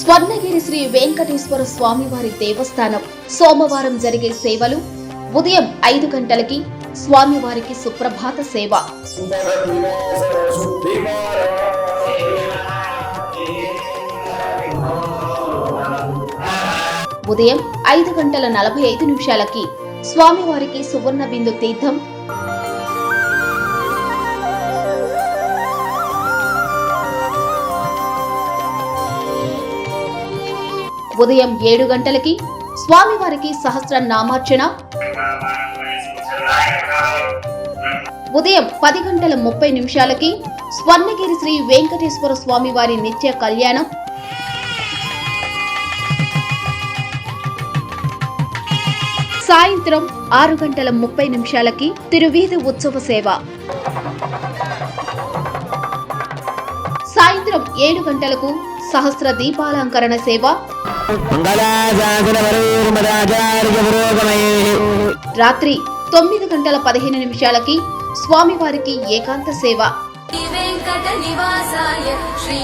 స్వర్ణగిరి శ్రీ వెంకటేశ్వర స్వామివారి దేవస్థానం. సోమవారం జరిగే సేవలు ఉదయం ఐదు గంటలకి స్వామివారికి సుప్రభాత సేవ. ఉదయం ఐదు గంటల నలభై ఐదు నిమిషాలకి స్వామివారికి సువర్ణ బిందు తీర్థం. ఉదయం ఏడు గంటలకి స్వామివారికి సహస్ర నామార్చన ఉదయం పది గంటల ముప్పై నిమిషాలకి స్వర్ణగిరి శ్రీ వెంకటేశ్వర స్వామివారి నిత్య కళ్యాణం. సాయంత్రం ఆరు గంటల ముప్పై నిమిషాలకి తిరువీధి ఉత్సవ సేవ. సాయంత్రం ఏడు గంటలకు సహస్ర దీపాలంకరణ సేవ. రాత్రి తొమ్మిది గంటల పదిహేను నిమిషాలకి స్వామివారికి ఏకాంత సేవ. శ్రీ